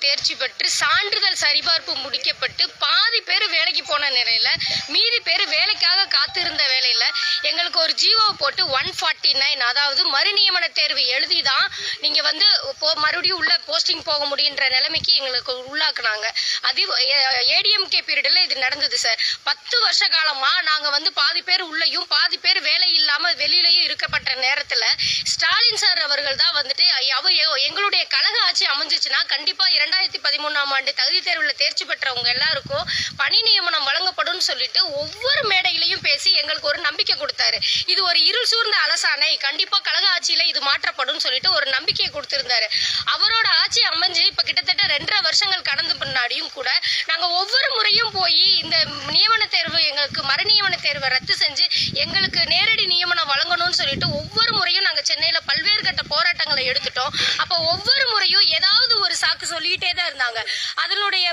தேர்ச்சி பெற்று சான்றிதழ் சரிபார்ப்பு முடிக்கப்பட்டு பாதி பேர் வேலைக்கு போன நிலையில மீதி பேர் வேலைக்காக காத்திருந்த வேலையில எங்களுக்கு ஒரு ஜிஓ போட்டு ஒன் ஃபார்ட்டி நைன் அதாவது மறுநியமன தேர்வு எழுதி தான் நீங்க வந்து போ மறுபடியும் உள்ள போஸ்டிங் போக முடியுன்ற நிலைமைக்கு எங்களுக்கு உள்ளாக்குனாங்க. அது ஏடிஎம்கே பீரியடில் இது நடந்தது சார் பத்து வருஷ காலமா நாங்க வந்து பாதி பேர் உள்ளேயும் பாதி பேர் வேலை இல்லாம வெளியிலையும் இருக்கப்பட்ட நேரத்துல ஸ்டாலின் சார் அவர்கள் தான் வந்துட்டு எங்களுடைய கழக ஆட்சி அமைஞ்சிச்சுன்னா கண்டிப்பா ரெண்டாயிரத்தி பதிமூணாம் ஆண்டு தகுதி தேர்வில் தேர்ச்சி பெற்றவங்க எல்லாருக்கும் பணி நியமனம் வழங்கப்படும் சொல்லிட்டு ஒவ்வொரு மேடையிலையும் பேசி எங்களுக்கு ஒரு நம்பிக்கை கொடுத்தாரு. இது ஒரு இருள் சூழ்ந்த அலசானை கண்டிப்பா கழக ஆட்சியில இது மாற்றப்படும் சொல்லிட்டு ஒரு நம்பிக்கையை கொடுத்திருந்தாரு. அவரோட ஆட்சி அமைஞ்சு இப்ப கிட்டத்தட்ட ரெண்டரை வருஷங்கள் கடந்த பின்னாடியும் கூட நாங்க ஒவ்வொரு முறையும் போய் இந்த நியமன தேர்வு எங்களுக்கு மறுநியமன தேர்வை ரத்து செஞ்சு எங்களுக்கு நேரடி நியமனம் வழங்கணும்னு சொல்லிட்டு ஒவ்வொரு முறையும் நாங்க சென்னையில போராட்டங்களை எடுத்துட்டோம். அப்போ ஒவ்வொரு முறையும் ஏதாவது ஒரு சாக்கு சொல்லிட்டே தான் இருந்தாங்க. அதனுடைய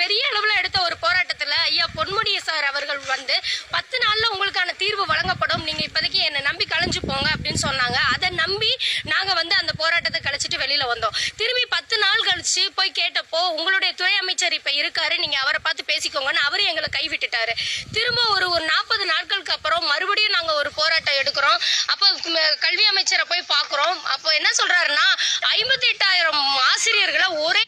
பெரிய அளவில் எடுத்த ஒரு போராட்டத்தில் ஐயா பொன்முடிய சார் அவர்கள் வந்து பத்து நாள்ல உங்களுக்கான தீர்வு வழங்கப்படும். நீங்க இப்போதைக்கு என்னை நம்பி கலைஞ்சு போங்க அப்படின்னு சொன்னாங்க. அதை நம்பி நாங்கள் வந்து அந்த போராட்டத்தை கழிச்சிட்டு வெளியில் வந்தோம். திரும்பி பத்து நாள் கழிச்சு போய் கேட்டப்போ உங்களுடைய துறை அமைச்சர் இப்போ இருக்காரு. நீங்கள் அவரை பார்த்து பேசிக்கோங்கன்னு அவரும் எங்களை கைவிட்டுட்டாரு. திரும்ப ஒரு ஒரு நாற்பது நாள் அப்புறம் மறுபடியும் நாங்க ஒரு போராட்டம் எடுக்கிறோம். அப்போ கல்வி அமைச்சரை போய் பார்க்குறோம் அப்போ என்ன சொல்கிறாருன்னா ஐம்பத்தி எட்டாயிரம் ஆசிரியர்களை ஒரே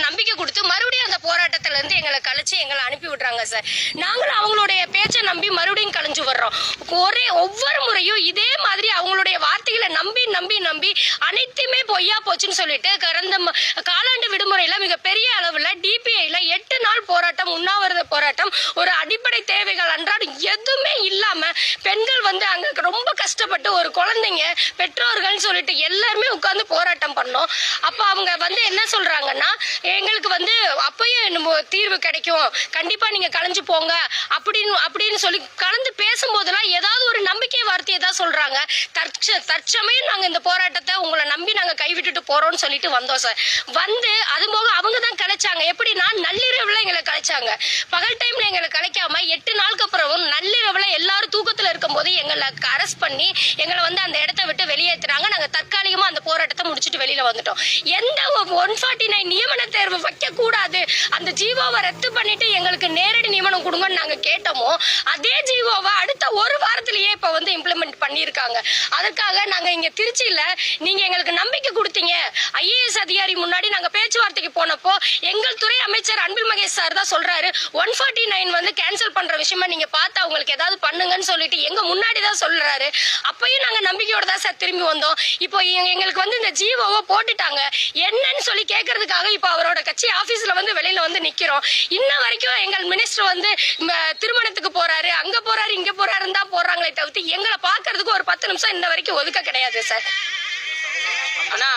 நம்பிக்கை கொடுத்து மறுபடியும் அந்த போராட்டத்துல இருந்து எங்களை கழிச்சு எங்களை அனுப்பி விடுறாங்க சார். நாங்களும் அவங்களுடைய பேச்சை நம்பி மறுபடியும் கழிஞ்சு வர்றோம். ஒரே ஒவ்வொரு முறையும் இதே மாதிரி அவங்களுடைய வார்த்தைகளை நம்பி நம்பி நம்பி அனைத்துமே பொய்யா போச்சுன்னு சொல்லிட்டு கடந்த ம- காலாண்டு விடுமுறையில மிகப்பெரிய அளவுல டிபிஐல எட்டு நாள் போராட்டம் உண்ணாவிரத போராட்டம் ஒரு அடிப்படை தேவைகள் அன்றாடம் எதுவுமே இல்லாம பெண்கள் வந்து அங்க ரொம்ப கஷ்டப்பட்டு ஒரு குழந்தைங்க பெற்றோர்கள் சொல்லிட்டு எல்லாருமே உட்கார்ந்து போராட்டம் பண்ணோம். அப்ப அவங்க வந்து என்ன சொல்றாங்கன்னா எங்களுக்கு வந்து அப்பயே நம்ம தீர்வு கிடைக்கும். கண்டிப்பாக நீங்கள் கலைஞ்சு போங்க. அப்படின்னு அப்படின்னு சொல்லி கலந்து பேசும்போதெல்லாம் ஏதாவது ஒரு நம்பிக்கை வார்த்தையை தான் சொல்கிறாங்க தற்ச தற்சமயம் நாங்கள் இந்த போராட்டத்தை உங்களை நம்பி நாங்கள் கைவிட்டுட்டு போகிறோம்னு சொல்லிட்டு வந்தோம் சார். வந்து அது போக அவங்க தான் கலைச்சாங்க. எப்படின்னா நள்ளிரவில் எங்களை கலைச்சாங்க. பகல் டைமில் எங்களை கலைக்காமல் எட்டு நாளுக்கு அப்புறம் நள்ளிரவில் எல்லாரும் தூக்கத்தில் இருக்கும்போது எங்களை அரெஸ்ட் பண்ணி எங்களை வந்து அந்த இடத்த விட்டு வெளியேற்றுறாங்க நாங்கள் தற்காலிகமாக அந்த போராட்டத்தை முடிச்சுட்டு வெளியில வந்துட்டோம். எந்த ஒன் ஃபார்ட்டி நைன் நியமன தேர்வு வைக்கக்கூடாது. அந்த ஜீவோவை ரத்து பண்ணிட்டு எங்களுக்கு நேரடி நியமனம் கொடுங்கன்னு நாங்க கேட்டோமோ அதே ஜீவோவை அடுத்த ஒரு வாரத்திலேயே இப்போ வந்து இம்ப்ளிமெண்ட் பண்ணியிருக்காங்க. அதற்காக நாங்கள் இங்க திருச்சியில் நீங்க எங்களுக்கு நம்பிக்கை கொடுத்தீங்க. ஐஏஎஸ் அதிகாரி முன்னாடி நாங்கள் பேச்சுவார்த்தைக்கு போனப்போ எங்கள் துறை அமைச்சர் அன்பில் மகேஷ் சார் தான் சொல்றாரு ஒன் ஃபார்ட்டி நைன் வந்து கேன்சல் பண்ற விஷயமா நீங்க பார்த்து அவங்களுக்கு ஏதாவது பண்ணுங்கன்னு சொல்லிட்டு எங்க முன்னாடி முன்னாடி தான் சொல்றாரு. அப்பயும் நாங்க நம்பிக்கையோட தான் சார் திரும்பி வந்தோம். இப்போ எங்களுக்கு வந்து இந்த ஜீவோவை போட்டுட்டாங்க. என்னன்னு சொல்லி கேட்கறதுக்காக இப்போ அவரோட கட்சி ஆபீஸ்ல வந்து வெளியில வந்து நிக்கிறோம். இன்ன வரைக்கும் எங்கள் மினிஸ்டர் வந்து திருமணத்துக்கு போறாரு அங்க போறாரு இங்க போறாருன்னு தான் போடுறாங்களே தவிர்த்து எங்களை பாக்குறதுக்கு ஒரு பத்து நிமிஷம் இன்ன வரைக்கும் ஒதுக்க கிடையாது சார் ஆனா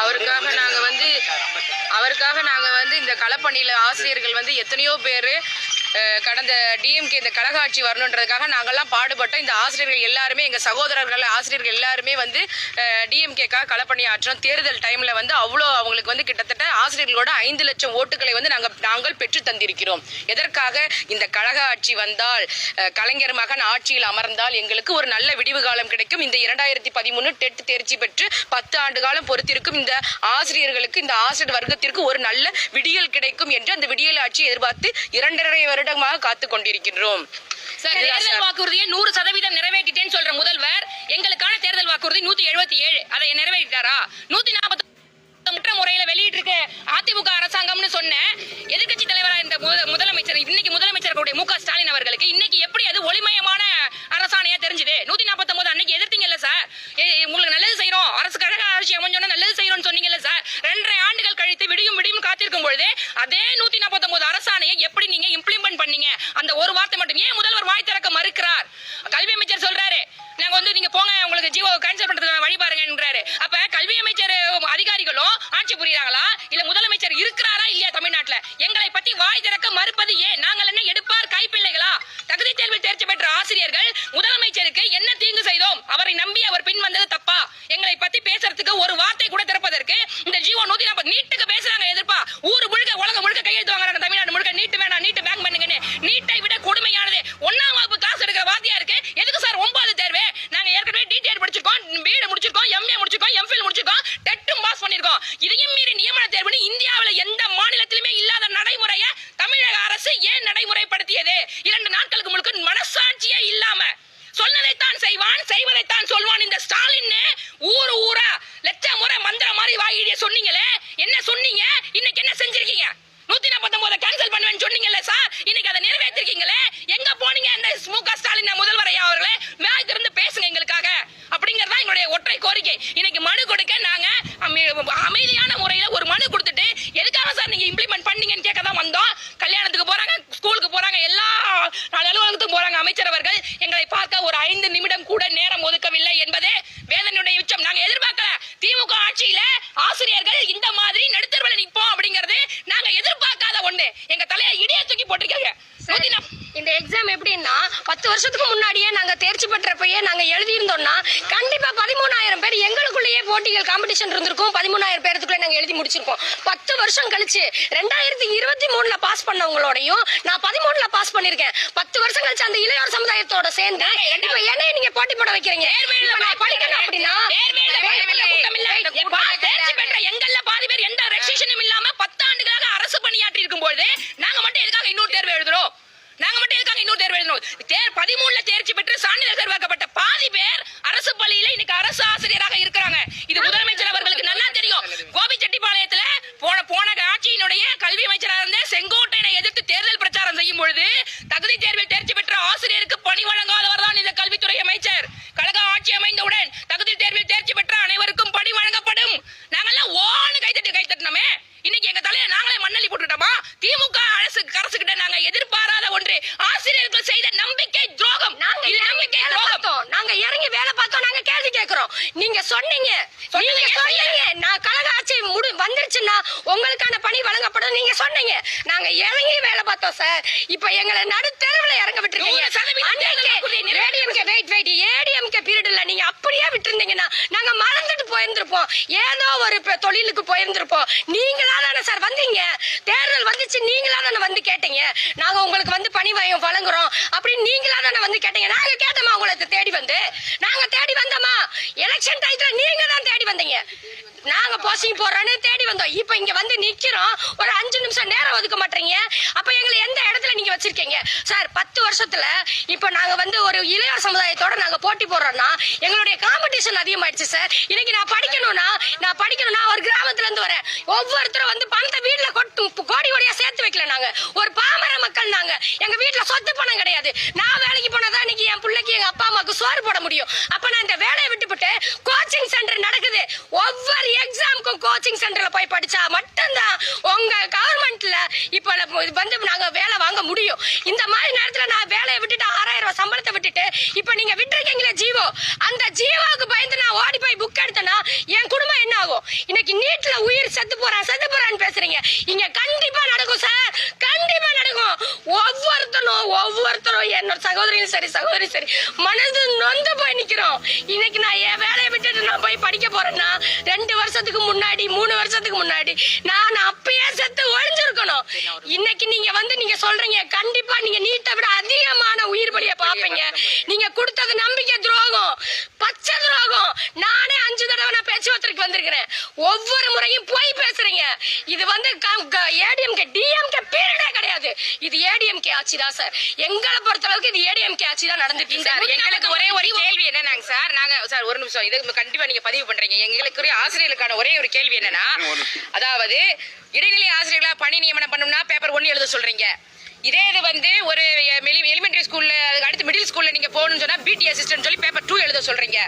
அவருக்காக நாங்க வந்து அவருக்காக நாங்க வந்து இந்த களப்பணியில ஆசிரியர்கள் வந்து எத்தனையோ பேர் கடந்த டிஎம்கே இந்த கழக ஆட்சி வரணுன்றதுக்காக நாங்கள்லாம் பாடுபட்டோம். இந்த ஆசிரியர்கள் எல்லாருமே எங்கள் சகோதரர்கள் ஆசிரியர்கள் எல்லாருமே வந்து டிஎம்கேக்காக களப்பணி தேர்தல் டைமில் வந்து அவ்வளோ அவங்களுக்கு வந்து கிட்டத்தட்ட ஆசிரியர்களோட ஐந்து லட்சம் ஓட்டுகளை வந்து நாங்கள் நாங்கள் பெற்று தந்திருக்கிறோம். எதற்காக? இந்த கழக ஆட்சி வந்தால் கலைஞர் மகன் ஆட்சியில் அமர்ந்தால் எங்களுக்கு ஒரு நல்ல விடிவு காலம் கிடைக்கும். இந்த இரண்டாயிரத்தி பதிமூணு டெட் தேர்ச்சி பெற்று பத்து ஆண்டு காலம் பொறுத்திருக்கும் இந்த ஆசிரியர்களுக்கு இந்த ஆசிரியர் வர்க்கத்திற்கு ஒரு நல்ல விடியல் கிடைக்கும் என்று அந்த விடியல் ஆட்சியை எதிர்பார்த்து இரண்டரை வருடமாக காத்து கொண்டிருக்கின்றோம். தேர்தல். வாக்குறுதியை நூறு சதவீதம் நிறைவேற்றிட்டேன்னு சொல்ற முதல்வர் எங்களுக்கான தேர்தல் வாக்குறுதி நூத்தி எழுபத்தி ஏழு. அதை நிறைவேற்றிட்டாரா? நூத்தி நாற்பத்தி முற்ற முறையில வெளியிட்டு இருக்க அதிமுக அரசாங்கம்னு சொன்ன எதிர்க்கட்சி தலைவரா இந்த முத- முதலமைச்சர் இன்னைக்கு முதலமைச்சர்களுடைய மு க ஸ்டாலின் அவர்களுக்கு இன்னைக்கு எப்படி அது ஒளிமயமான அரசாணையா தெரிஞ்சுது நூத்தி நாற்பத்தொன்பது அன்னைக்கு எதிர்த்தீங்கல்ல சார் ஏ- ஏ, உங்களுக்கு நல்லது செய்யறோம் அரசு கழக ஆட்சி அமைஞ்சோன்னா நல்லது செய்யறோம்னு சொன்னீங்கல்ல சார் ரெண்டரை ஆண்டுகள் கழித்து விடியும் விடியும் காத்திருக்கும் பொழுது அதே நூத்தி நாற்பத்தொன்பது அரசாணையை எப்படி நீங்க இம்ப்ளிமெண்ட் பண்ணீங்க அந்த ஒரு வார்த்தை மட்டும் ஏன் முதல்வர் வாய் திறக்க மறுக்கிறார் கல்வி அமைச்சர் சொல்றாரு நாங்க வந்து நீங்க போங்க உங்களுக்கு ஜீவோ கேன்சல் பண்றதுக்கு வழி பாருங்கன்றாரு. அப்ப கல்வி அமைச்சர் அதிகாரிகளும் ஆட்சி புரியுறாங்களா? இல்ல முதலமைச்சர் இருக்கிறாரா இல்லையா தமிழ்நாட்டுல? எங்களை பத்தி வாய் திறக்க மறுப்பது ஏன்? நாங்கள் என்ன எடுப்பார்? கைப்பிள்ளைகளா? தகுதி தேர்வில் தேர்ச்சி பெற்ற ஆசிரியர்கள் முதலமைச்சருக்கு என்ன தீங்கு செய்தோம்? அவரை நம்பி அவர் பின் வந்தது தப்பா? எங்களை பத்தி பேசுறதுக்கு ஒரு வார்த்தை கூட திறப்பதற்கு இந்த ஜீவோ நூத்தி நாற்பது நீட்டுக்கு பேசுறாங்க எதிர்ப்பா ஊர் முழுக்க உலகம் முழுக்க கையெழுத்து வாங்குறாங்க தமிழ்நாடு முழுக்க நீட்டு வேணாம் நீட்டு பேங்க் பண்ணுங்கன்னு நீட்டை விட கொடுமையானது ஒன்னாம் வகுப்பு காசு எடுக்கிற வாத்தியா இருக்கு எதுக்கு சார் ஒன்பது தேர்வு நாங்க ஏற்கனவே டிடிஆர் படிச்சிருக்கோம் பிஎட் முடிச்சிருக்கோம் எம்ஏ முடிச்சிருக்கோம் எம்ஃபில் முடிச்சிருக்கோம் டெட்டும் பாஸ் பண்ணிருக்கோம் இதையும் மீறி நியமன தேர்வுன்னு இந்தியாவுல எந்த மாநிலத்திலுமே இல்லாத நடைமுறைய தமிழக அரசு ஏன் நடைமுறைப்படுத்தியது? இரண்டு நாட்களுக்கு முழுக்க மனசாட்சியே இல்லாம. சொன்னதைத்தான் செய்வான் செய்வதைத்தான் சொல்வான். இந்த ஸ்டாலின் ஊரு ஊரா லட்ச முறை மந்திர மாதிரி வாயிடிய சொன்னீங்களே? என்ன சொன்னீங்க? இன்னைக்கு என்ன செஞ்சிருக்கீங்க? நூத்தி நாற்பத்தொன்பதை கேன்சல் பண்ணுவேன்னு சொன்னீங்கல்ல சார் இன்னைக்கு அதை நிறைவேற்றிருக்கீங்களே? எங்க போனீங்க அந்த மு க ஸ்டாலின் முதல்வர் ஐயா அவர்களே? மேய்க்கு இருந்து பேசுங்க எங்களுக்காக. அப்படிங்கறதா எங்களுடைய ஒற்றை கோரிக்கை. இன்னைக்கு மனு கொடுக்க நாங்க அமைதியான முறையில ஒரு மனு கொடுத்துட்டு எதுக்காக சார் நீங்க இம்ப்ளிமெண்ட் பண்ணீங்கன்னு கேட்க தான் வந்தோம் கல்யாணத்துக்கு போறாங்க ஸ்கூலுக்கு போறாங்க எல்லா நாலு அலுவலகத்துக்கும் போறாங்க அமைச்சர் அவர்கள் எங்களை பார்க்க ஒரு ஐந்து நிமிடம் கூட நேரம் ஒதுக்கவில்லை என்பதே வேதனையுடைய உச்சம் நாங்க எதிர்பார்க்கல திமுக ஆட்சியில ஆசிரியர்கள் இந்த மாதிரி நடுத்தருவில் நிற்போம் அப்படிங்கறது நாங்க எதிர்பார்க்காத ஒண்ணு. எங்க தலையை இடிய தூக்கி போட்டிருக்காங்க. இந்த எக்ஸாம் எப்படின்னா பத்து வருஷத்துக்கு முன்னாடியே நாங்க தேர்ச்சி பெற்றப்பயே நாங்க எழுதியிருந்தோம்னா கண்டிப்பா பதிமூணாயிரம் பேர் எங்களுக்குள்ளேயே போட்டிகள் காம்படிஷன் இருந்திருக்கும். பதிமூணாயிரம் பேருக்குள்ளே நாங்க எழுதி முடிச்சிருக்கோம் பத்து வருஷம் கழிச்சு ரெண்டாயிரத்தி இருபத்தி மூணுல பாஸ் பண்ணவங்களோடையும் நான் பதிமூணுல பாஸ் பண்ணிருக்கேன் பத்து வருஷம் கழிச்சு அந்த இளையோர் சமுதாயத்தோட சேர்ந்து இப்ப என்னைய நீங்க போட்டி போட வைக்கிறீங்க? படிக்கணும் அப்படின்னா தேர்வேல பயமில்லை, கூட்டமில்லை. எப்பா, தேர்ச்சி பெற்ற எங்கள்ல பாதி பேர் எந்த ரெஸ்ட்ரிக்ஷனும் இல்லாம பத்தாண்டுகளாக அரசு பணியாற்றி இருக்கும் பொழுது நாங்க மட்டும் எதுக்காக இன்னொரு தேர்வு எழுதுறோம் நாங்க இன்னொரு தேர்வு எழுதணும். தேர் பதிமூணுல தேர்ச்சி பெற்று சான்றிதழ் தேர்வாக்கப்பட்ட பாதி பேர் அரசு பள்ளியில இன்னைக்கு அரசு ஆசிரியராக இருக்கிறாங்க. இது முதலமைச்சர் அவர்களுக்கு நல்லா தெரியும். கோபிச்செட்டிப்பாளையத்துல போன போன ஆட்சியினுடைய கல்வி அமைச்சராக இருந்த செங்கோட்டையனை எதிர்த்து தேர்தல் பிரச்சாரம் செய்யும் பொழுது தகுதி தேர்வில் தேர்ச்சி பெற்ற ஆசிரியருக்கு பணி வழங்காதவர் தான் இந்த கல்வித்துறை அமைச்சர். கழக ஆட்சி அமைந்தவுடன் தகுதி தேர்வில் தேர்ச்சி பெற்ற அனைவருக்கும் பணி வழங்கப்படும். நாங்கெல்லாம் ஓன்னு கைத்தட்டி கைத்தட்டினோமே. இன்னைக்கு எங்க தலையை நாங்களே மண்ணள்ளி போட்டுட்டோமா? திமுக அரசு அரசு கிட்ட நாங்க எதிர்பாராத ஒன்று. ஆசிரியர்கள் செய்த நம்பிக்கை துரோகம். நாங்க இது நம்பிக்கை துரோகம். நாங்க இறங்கி வேலை பார்த்தோம். நாங்க கேள்வி கேக்குறோம். நீங்க சொன்னீங்க. நீங்க சொன்னீங்க. நான் கழக ஆட்சி முடி வந்துருச்சுன்னா உங்களுக்கான பணி வழங்கப்படும். நீங்க சொன்னீங்க. நாங்க இறங்கி வேலை பார்த்தோம் சார். இப்ப எங்களை நடு தெருவுல இறங்க விட்டுருக்கீங்க நூறு சதவீதம் தேர்தல் வாக்குறுதியை நிறைவேற்ற- ஏடிஎம்கே வெயிட் வெயிட் ஏடிஎம்கே பீரியட்ல நீங்க அப்படியே விட்டுருந்தீங்கன்னா நாங்க மறந்துட்டு போயிருந்திருப்போம் ஏதோ ஒரு தொழிலுக்கு போயிருந்திருப்போம். நீங்களா தானே சார் வந்தீங்க? தேர்தல் வந்துச்சு நீங்களா தானே வந்து கேட்டீங்க? நாங்க உங்களுக்கு வந்து பணி வயம் வழங்குறோம் அப்படின்னு நீங்களா தானே வந்து கேட்டீங்க? நாங்க கேட்டோமா உங்களை தேடி வந்து? நாங்க தேடி வந்தோமா? எலெக்ஷன் டைத்தில் நீங்க தான் தேடி வந்தீங்க. நாங்க போஸ்டிங் போறோம்னு தேடி வந்தோம். இப்போ இங்க வந்து நிக்கிறோம். ஒரு அஞ்சு நிமிஷம் நேரம் ஒதுக்க மாட்டீங்க. அப்ப எங்களை எந்த இடத்துல நீங்க வச்சிருக்கீங்க? சார் பத்து வருஷத்துல இப்போ நாங்க வந்து ஒரு இளையோர் சமுதாயத்தோட நாங்க போட்டி போடுறோம்னா எங்களுடைய காம்படிஷன் அதிகமாயிடுச்சு சார் இன்னைக்கு நான் படிக்கணும்னா நான் படிக்கணும்னா ஒரு கிராமத்துல இருந்து வரேன். ஒவ்வொருத்தரும் வந்து பணத்தை வீட்டுல கொட்டு கோடி கோடியா சேர்த்து வைக்கல நாங்க. ஒரு பாமர மக்கள் நாங்க. எங்க வீட்டுல சொத்து பணம் கிடையாது. நான் வேலைக்கு போனாதான் இன்னைக்கு என் பிள்ளைக்கு எங்க அப்பா அம்மாவுக்கு சோறு போட முடியும். அப்ப நான் இந்த வேலையை விட்டுவிட்டு கோச்சிங் சென்டர் நடக்குது. ஒவ்வொரு எக்ஸாமுக்கும் கோச்சிங் சென்டர்ல போய் படிச்சா மட்டும்தான் உங்க கவர்மெண்ட்ல இப்போ வந்து நாங்க வேலை வாங்க முடியும். இந்த மாதிரி நேரத்துல நான் வேலையை விட்டுட்டு ஆறாயிரம் ரூபாய் சம்பளத்தை விட்டுட்டு இப்ப நீங்க விட்டுருக்கீங்களே ஜீவோ. அந்த ஜீவோ பயந்து நான் ஓடி போய் புக் எடுத்தேன்னா என் குடும்பம் என்ன ஆகும் இன்னைக்கு நீட்ல உயிர் செத்து போறான் செத்து போறான்னு பேசுறீங்க இங்க கண்டிப்பா நடக்கும் சார் கண்டிப்பா நடக்கும் ஒவ்வொருத்தரும் ஒவ்வொருத்தரும் சகோதரியும் சரி சகோதரி சரி. மனது நொந்து போய் நிற்கிறோம் இன்னைக்கு நான் என் வேலையை விட்டுட்டு நான் போய் படிக்க போறேன்னா ரெண்டு வருஷத்துக்கு முன்னாடி மூணு வருஷத்துக்கு முன்னாடி நான் அப்பயே செத்து ஒழிஞ்சிருக்கணும். இன்னைக்கு நீங்க வந்து நீங்க சொல்றீங்க கண்டிப்பா நீங்க நீட்டை விட அதிகமான உயிர் பலியை பார்ப்பீங்க. நீங்க கொடுத்தது நம்பிக்கை துரோகம் பச்சை துரோகம். நான் வந்திருக்கிறேன் ஒவ்வொரு முறையும் போய் பேசுறீங்க. இது வந்து ஏடிஎம்கே டிஎம்கே பீரியடே கிடையாது. இது ஏடிஎம்கே ஆட்சி தான் சார் எங்களை பொறுத்த அளவுக்கு இது ஏடிஎம்கே ஆட்சி தான் நடந்துட்டு சார். எங்களுக்கு ஒரே ஒரு கேள்வி என்னன்னாங்க சார் நாங்க சார் ஒரு நிமிஷம். இது கண்டிப்பா நீங்க பதிவு பண்றீங்க. எங்களுக்கு ஒரு ஆசிரியர்களுக்கான ஒரே ஒரு கேள்வி என்னன்னா அதாவது இடைநிலை ஆசிரியர்களா பணி நியமனம் பண்ணணும்னா பேப்பர் ஒன்னு எழுத சொல்றீங்க. இதே இது வந்து ஒரு எலிமெண்டரி ஸ்கூல்ல ஸ்கூல்ல நீங்க போகணும்னு சொன்னா பிடி அசிஸ்டன்ட் சொல்லி பேப்பர் டூ எழுத சொல்றீங்க.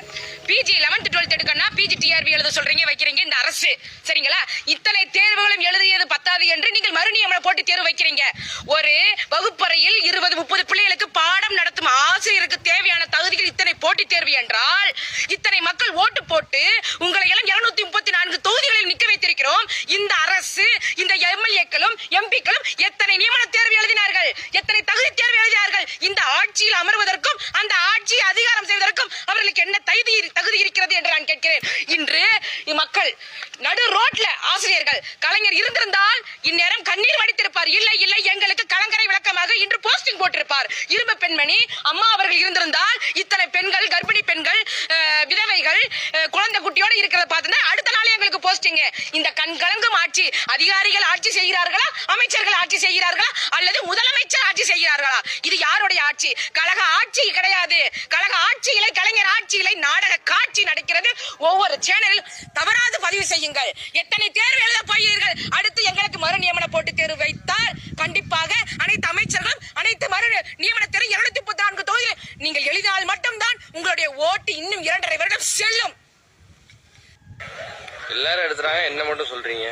பிஜி லெவன்த் டுவெல்த் எடுக்கணும்னா பிஜி டிஆர்பி எழுத சொல்றீங்க வைக்கிறீங்க இந்த அரசு. சரிங்களா? இத்தனை தேர்வுகளும் எழுதியது பத்தாது என்று நீங்கள் மறுநியமனம் போட்டி தேர்வு வைக்கிறீங்க. ஒரு வகுப்பறையில் இருபது முப்பது பிள்ளைகளுக்கு பாடம் நடத்தும் ஆசிரியருக்கு தேவையான தகுதிகள் இத்தனை போட்டித் தேர்வு என்றால் இத்தனை மக்கள் ஓட்டு போட்டு உங்கள் எல்லாம் இருநூத்தி முப்பத்தி நான்கு தொகுதிகளில் நிக்க வைத்திருக்கிறோம் இந்த அரசு இந்த எம்எல்ஏக்களும் எம்பிக்களும் எத்தனை நியமன தேர்வு எழுதினார்கள் எத்தனை தகுதி தேர்வு எழுதினார்கள் இந்த ஆட்சியில் அமர்வதற்கும் அந்த ஆட்சியை அதிகாரம் செய்வதற்கும் அவர்களுக்கு என்ன தகுதி தகுதி இருக்கிறது என்று நான் கேட்கிறேன் இன்று மக்கள் நடு ரோட்ல ஆசிரியர்கள் கலைஞர் இருந்திருந்தால் இந்நேரம் கண்ணீர் வடித்திருப்பார். இல்லை இல்லை எங்களுக்கு கலங்கரை விளக்கமாக இன்று போஸ்டிங் போட்டிருப்பார். இரும்பு பெண்மணி அம்மா அவர்கள் இருந்திருந்தால் இத்தனை பெண்கள் கர்ப்பிணி பெண்கள் விதவை அதிகாரிகள் குழந்தை குட்டியோட இருக்கிறத பார்த்தா அடுத்த நாளே எங்களுக்கு போஸ்டிங்க இந்த கண்கலங்கும் ஆட்சி அதிகாரிகள் ஆட்சி செய்கிறார்களா அமைச்சர்கள் ஆட்சி செய்கிறார்களா அல்லது முதலமைச்சர் ஆட்சி செய்கிறார்களா? இது யாருடைய ஆட்சி? கழக ஆட்சி கிடையாது. கழக ஆட்சியிலே கலைஞர் ஆட்சியிலே நாடக காட்சி நடக்கிறது. ஒவ்வொரு சேனலில் தவறாது பதிவு செய்யுங்கள். எத்தனை தேர்வு எழுத போகிறீர்கள்? அடுத்து எங்களுக்கு மறு போட்டு தேர்வு வைத்தால் கண்டிப்பாக அனைத்து அமைச்சர்களும் அனைத்து மறு நியமன தேர்வு இருநூத்தி முப்பத்தி நான்கு தொகுதியில் நீங்கள் எழுதினால் மட்டும்தான் உங்களுடைய ஓட்டு இன்னும் இரண்டரை வருடம் செல்லும். எல்லாரும் எடுத்துறாங்க என்ன மட்டும் சொல்றீங்க?